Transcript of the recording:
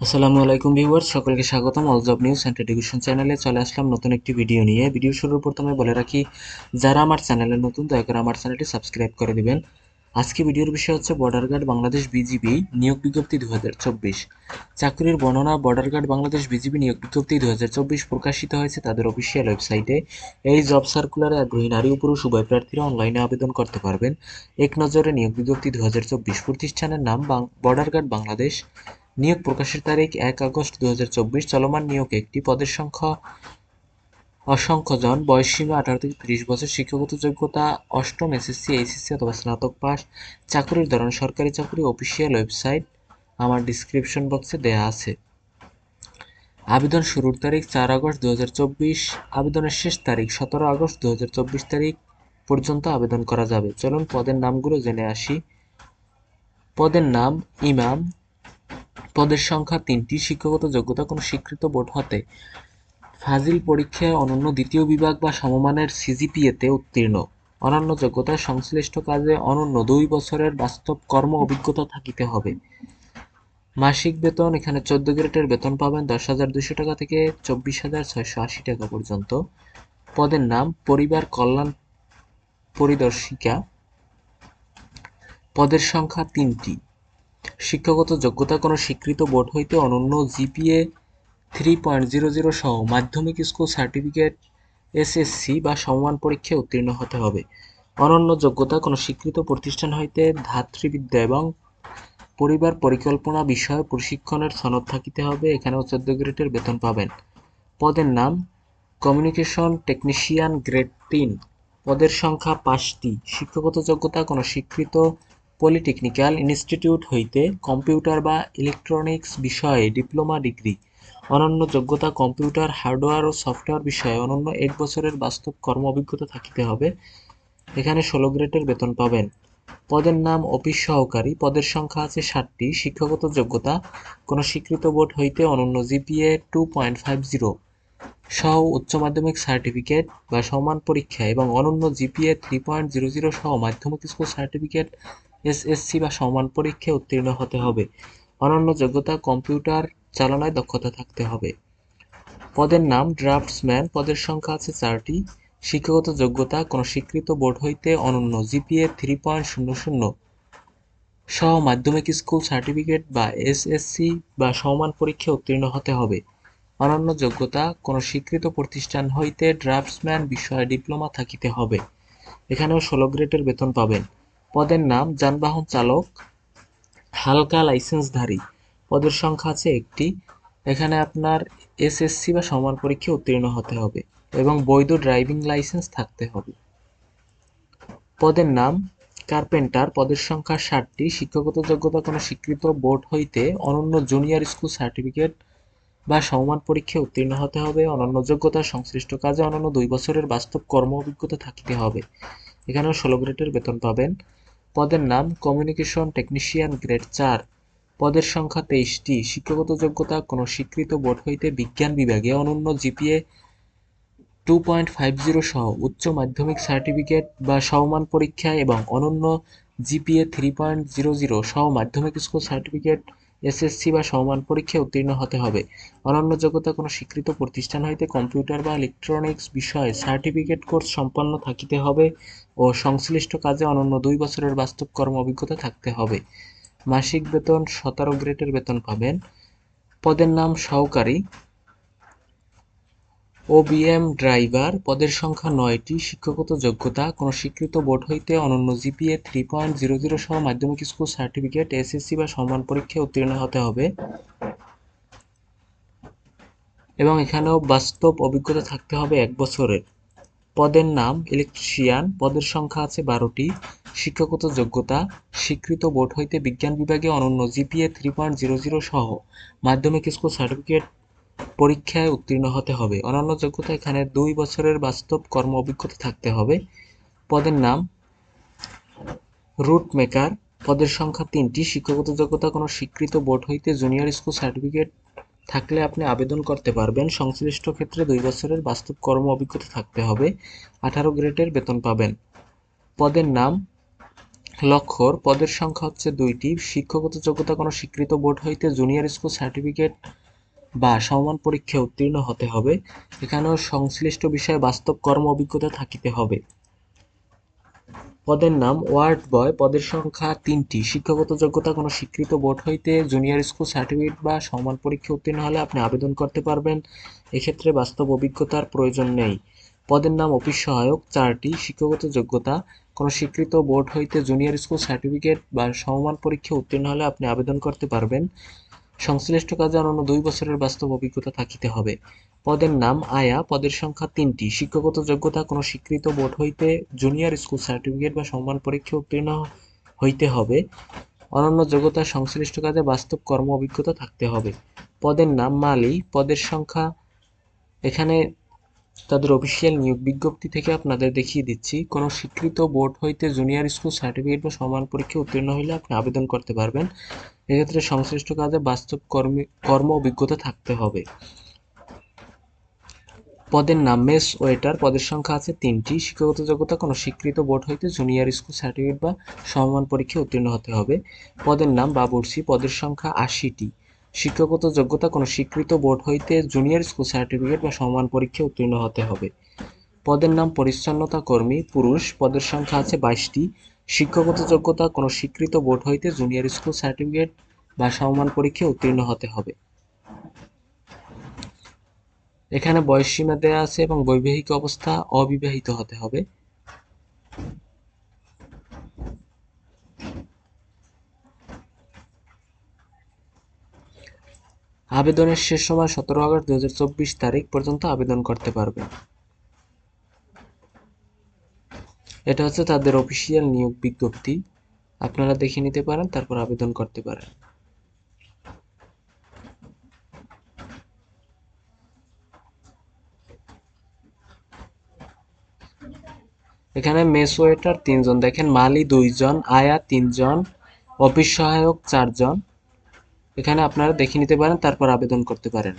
আসসালামু আলাইকুম ভিউয়ার্স, সকলকে স্বাগতম। All job news and education চ্যানেলে চলে আসলাম নতুন একটি ভিডিও নিয়ে। ভিডিও শুরুর প্রথমে বলে রাখি, যারা আমার চ্যানেলে নতুন, দয়া করে আমার চ্যানেলটি সাবস্ক্রাইব করে দিবেন। আজকে ভিডিওর বিষয় হচ্ছে বর্ডার গার্ড বাংলাদেশ বিজিবি নিয়োগ বিজ্ঞপ্তি দু হাজার চব্বিশ। চাকরির বর্ণনা বর্ডার গার্ড বাংলাদেশ বিজিবি নিয়োগ বিজ্ঞপ্তি দু হাজার চব্বিশ প্রকাশিত হয়েছে তাদের অফিসিয়াল ওয়েবসাইটে এই জব সার্কুলারে আগ্রহী নারী পুরুষ, উভয় প্রার্থীরা অনলাইনে আবেদন করতে পারবেন। এক নজরে নিয়োগ বিজ্ঞপ্তি দু হাজার চব্বিশ প্রতিষ্ঠানের নাম বর্ডার গার্ড বাংলাদেশ নিয়োগ প্রকাশের তারিখ এক আগস্ট দু চলমান নিয়োগ একটি পদের সংখ্যা অসংখ্য জন। বয়সসীমা আঠারো থেকে ত্রিশ বছর। শিক্ষাগত যোগ্যতা অষ্টম এসএসসি, এইচএসসি অথবা স্নাতক পাস চাকরির ধরন সরকারি চাকরি, অফিসিয়াল ওয়েবসাইট। আমার ডিসক্রিপশন বক্সে দেয়া আছে। আবেদন শুরুর তারিখ চার আগস্ট দু হাজার চব্বিশ। আবেদনের শেষ তারিখ সতেরো আগস্ট দু হাজার চব্বিশ তারিখ পর্যন্ত আবেদন করা যাবে। চলুন পদের নামগুলো জেনে আসি। পদের নাম ইমাম পদের সংখ্যা তিনটি, শিক্ষাগত যোগ্যতা কোনো স্বীকৃত বোর্ড হতে ফাজিল পরীক্ষায় অনন্য দ্বিতীয় বিভাগ বা সমমানের সিজিপিএতে উত্তীর্ণ। অনন্য যোগ্যতা সংশ্লিষ্ট কাজে অনন্য দুই বছরের বাস্তব কর্ম অভিজ্ঞতা থাকিতে হবে। মাসিক বেতন, এখানে চোদ্দ গ্রেডের বেতন পাবেন দশ হাজার দুশো টাকা থেকে চব্বিশ হাজার ছয়শো আশি টাকা পর্যন্ত। পদের নাম, পরিবার কল্যাণ পরিদর্শিকা। পদের সংখ্যা তিনটি। শিক্ষাগত যোগ্যতা কোনো স্বীকৃত বোর্ড হইতে অনন্য GPA three point zero zero সহ মাধ্যমিক স্কুল সার্টিফিকেট, এসএসসি বা সমমান পরীক্ষায় উত্তীর্ণ হতে হবে। অনন্য যোগ্যতা কোনো স্বীকৃত প্রতিষ্ঠান হইতে ধাত্রীবিদ্যা এবং পরিবার পরিকল্পনা বিষয়ে প্রশিক্ষণের সনদ থাকিতে হবে। এখানেও চোদ্দ গ্রেডের বেতন পাবেন। পদের নাম, কমিউনিকেশন টেকনিশিয়ান গ্রেড তিন। পদের সংখ্যা পাঁচটি। শিক্ষাগত যোগ্যতা কোনো স্বীকৃত পলিটেকনিক্যাল ইনস্টিটিউট হইতে কম্পিউটার বা ইলেকট্রনিক্স বিষয়ে ডিপ্লোমা ডিগ্রি, অনন্য যোগ্যতা কম্পিউটার, হার্ডওয়্যার ও সফটওয়্যার বিষয়ে অনন্য এক বছরের বাস্তব কর্ম অভিজ্ঞতা থাকিতে হবে। এখানে ষোলো গ্রেডের বেতন পাবেন। পদের নাম অফিস সহকারী। পদের সংখ্যা আছে ষাটটি। শিক্ষাগত যোগ্যতা, কোনো স্বীকৃত বোর্ড হইতে অনন্য GPA two point five zero. সহ উচ্চ মাধ্যমিক সার্টিফিকেট বা সমান পরীক্ষা এবং অনন্য GPA three point zero zero সহ মাধ্যমিক স্কুল সার্টিফিকেট এসএসসি বা সমান পরীক্ষায় উত্তীর্ণ হতে হবে। অনন্য যোগ্যতা কম্পিউটার চালনায় দক্ষতা থাকতে হবে। পদের নাম ড্রাফটসম্যান। পদের সংখ্যা আছে চারটি। শিক্ষাগত যোগ্যতা, কোনো স্বীকৃত বোর্ড হইতে অনন্য। জিপিএ থ্রি পয়েন্ট শূন্য শূন্য। সহ মাধ্যমিক স্কুল সার্টিফিকেট বা এসএসসি বা সমান পরীক্ষায় উত্তীর্ণ হতে হবে। অনন্য যোগ্যতা, কোনো স্বীকৃত প্রতিষ্ঠান হইতে ড্রাফটসম্যান বিষয়ে ডিপ্লোমা থাকিতে হবে। এখানেও ষোলো গ্রেডের বেতন পাবেন। পদের নাম যানবাহন চালক, হালকা লাইসেন্সধারী। পদের সংখ্যা আছে একটি। এখানে আপনার এসএসসি বা সমান পরীক্ষা উত্তীর্ণ হতে হবে এবং বৈধ ড্রাইভিং লাইসেন্স থাকতে হবে। পদের নাম কার্পেন্টার। পদের সংখ্যা ষাটটি। শিক্ষাগত যোগ্যতা কোনো স্বীকৃত বোর্ড হইতে অনন্য জুনিয়র স্কুল সার্টিফিকেট বা সমমান পরীক্ষায় উত্তীর্ণ হতে হবে। অনন্য যোগ্যতা, সংশ্লিষ্ট কাজে অনন্য দুই বছরের বাস্তব কর্ম অভিজ্ঞতা থাকিতে হবে। এখানেও ষোলো গ্রেডের বেতন পাবেন। পদের নাম কমিউনিকেশন টেকনিশিয়ান গ্রেড চার। পদের সংখ্যা তেইশটি। শিক্ষাগত যোগ্যতা, কোনো স্বীকৃত বোর্ড হইতে বিজ্ঞান বিভাগে অনন্য GPA two point five zero সহ উচ্চ মাধ্যমিক সার্টিফিকেট বা সমমান পরীক্ষা এবং অনন্য GPA three point zero zero সহ মাধ্যমিক স্কুল সার্টিফিকেট এসএসসি বা সমমান পরীক্ষায় উত্তীর্ণ হতে হবে। অনন্য যোগ্যতা কোনো স্বীকৃত প্রতিষ্ঠান হইতে কম্পিউটার বা ইলেকট্রনিক্স বিষয়ে সার্টিফিকেট কোর্স সম্পন্ন থাকিতে হবে ও সংশ্লিষ্ট কাজে অনন্য দুই বছরের বাস্তব কর্ম অভিজ্ঞতা থাকতে হবে। মাসিক বেতন সতেরো গ্রেডের বেতন পাবেন। পদের নাম সহকারী। ওবিএম ড্রাইভার পদের সংখ্যা নয়টি, শিক্ষাগত যোগ্যতা, কোনো স্বীকৃত বোর্ড হইতে অনন্য GPA three point zero zero সহ মাধ্যমিক স্কুল সার্টিফিকেট এসএসসি বা সম্মান পরীক্ষায় উত্তীর্ণ হতে হবে। এবং এখানেও বাস্তব অভিজ্ঞতা থাকতে হবে এক বছরের। পদের নাম ইলেকট্রিশিয়ান পদের সংখ্যা আছে বারোটি, শিক্ষাগত যোগ্যতা, স্বীকৃত বোর্ড হইতে বিজ্ঞান বিভাগে অনন্য GPA three point zero zero সহ মাধ্যমিক স্কুল সার্টিফিকেট পরীক্ষায় উত্তীর্ণ হতে হবে। অন্যান্য যোগ্যতা এখানে দুই বছরের বাস্তব কর্ম অভিজ্ঞতা থাকতে হবে। পদের নাম রুট মেকার। পদের সংখ্যা তিনটি। শিক্ষাগত যোগ্যতা কোনো স্বীকৃত বোর্ড হইতে জুনিয়র স্কুল সার্টিফিকেট থাকলে আপনি আবেদন করতে পারবেন। সংশ্লিষ্ট ক্ষেত্রে দুই বছরের বাস্তব কর্ম অভিজ্ঞতা থাকতে হবে। আঠারো গ্রেডের বেতন পাবেন। পদের নাম লক্ষ্যর পদের সংখ্যা হচ্ছে দুইটি। শিক্ষাগত যোগ্যতা কোনো স্বীকৃত বোর্ড হইতে জুনিয়র স্কুল সার্টিফিকেট বা সমমান পরীক্ষায় উত্তীর্ণ হতে হবে। এখানেও সংশ্লিষ্ট বিষয়ে বাস্তব কর্ম অভিজ্ঞতা থাকিতে হবে। পদের নাম ওয়ার্ড বয়। পদের সংখ্যা তিনটি। শিক্ষাগত যোগ্যতা কোনো স্বীকৃত বোর্ড হইতে জুনিয়র স্কুল সার্টিফিকেট বা সমান পরীক্ষা উত্তীর্ণ হলে আপনি আবেদন করতে পারবেন। এক্ষেত্রে বাস্তব অভিজ্ঞতার প্রয়োজন নেই। পদের নাম অফিস সহায়ক। চারটি। শিক্ষাগত যোগ্যতা কোনো স্বীকৃত বোর্ড হইতে জুনিয়র স্কুল সার্টিফিকেট বা সমমান পরীক্ষা উত্তীর্ণ হলে আপনি আবেদন করতে পারবেন। সংশ্লিষ্ট কাজে অনন্য দুই বছরের বাস্তব অভিজ্ঞতা থাকিতে হবে। পদের নাম আয়া, পদের সংখ্যা তিনটি। শিক্ষাগত যোগ্যতা কোনো স্বীকৃত বোর্ড হইতে জুনিয়র স্কুল সার্টিফিকেট বা সম্মান পরীক্ষা উত্তীর্ণ হইতে হবে। অনন্য যোগ্যতা সংশ্লিষ্ট কাজে বাস্তব কর্ম অভিজ্ঞতা থাকতে হবে। পদের নাম মালি, পদের সংখ্যা এখানে তাদের অফিসিয়াল নিয়োগ বিজ্ঞপ্তি থেকে আপনাদের দেখিয়ে দিচ্ছি, কোনো স্বীকৃত বোর্ড হইতে জুনিয়র স্কুল সার্টিফিকেট বা সমান পরীক্ষা উত্তীর্ণ হলে আপনি আবেদন করতে পারবেন। এক্ষেত্রে সংশ্লিষ্ট কাজে বাস্তব কর্মী কর্ম অভিজ্ঞতা থাকতে হবে। পদের নাম, মেস, ওয়েটার, পদের সংখ্যা আছে তিনটি। শিক্ষাগত যোগ্যতা, কোনো স্বীকৃত বোর্ড হইতে জুনিয়র স্কুল সার্টিফিকেট বা সমমান পরীক্ষা উত্তীর্ণ হতে হবে। পদের নাম, বাবুর্চি, পদের সংখ্যা আশিটি। শিক্ষাগত যোগ্যতা কোনো স্বীকৃত বোর্ড হইতে জুনিয়র স্কুল সার্টিফিকেট বা সমান পরীক্ষা উত্তীর্ণ হতে হবে। পদের নাম পরিচ্ছন্নতা কর্মী, পুরুষ, পদের সংখ্যা আছে বাইশটি। শিক্ষাগত যোগ্যতা কোনো স্বীকৃত বোর্ড হইতে জুনিয়র স্কুল সার্টিফিকেট বা সমমান পরীক্ষা উত্তীর্ণ হতে হবে। এখানে বয়সসীমা দেওয়া আছে এবং বৈবাহিক অবস্থা অবিবাহিত হতে হবে। আবেদনের শেষ সময় সতেরো আগস্ট দুই হাজার চব্বিশ তারিখ পর্যন্ত আবেদন করতে পারবে। এটা হচ্ছে তাদের অফিসিয়াল নিয়োগ বিজ্ঞপ্তি। আপনারা দেখে নিতে পারেন, তারপর আবেদন করতে পারেন। এখানে মেস ওয়েটার তিনজন, দেখেন মালি দুইজন, আয়া তিনজন, অফিস সহায়ক চারজন। এখানে আপনারা দেখে নিতে পারেন তারপর আবেদন করতে পারেন।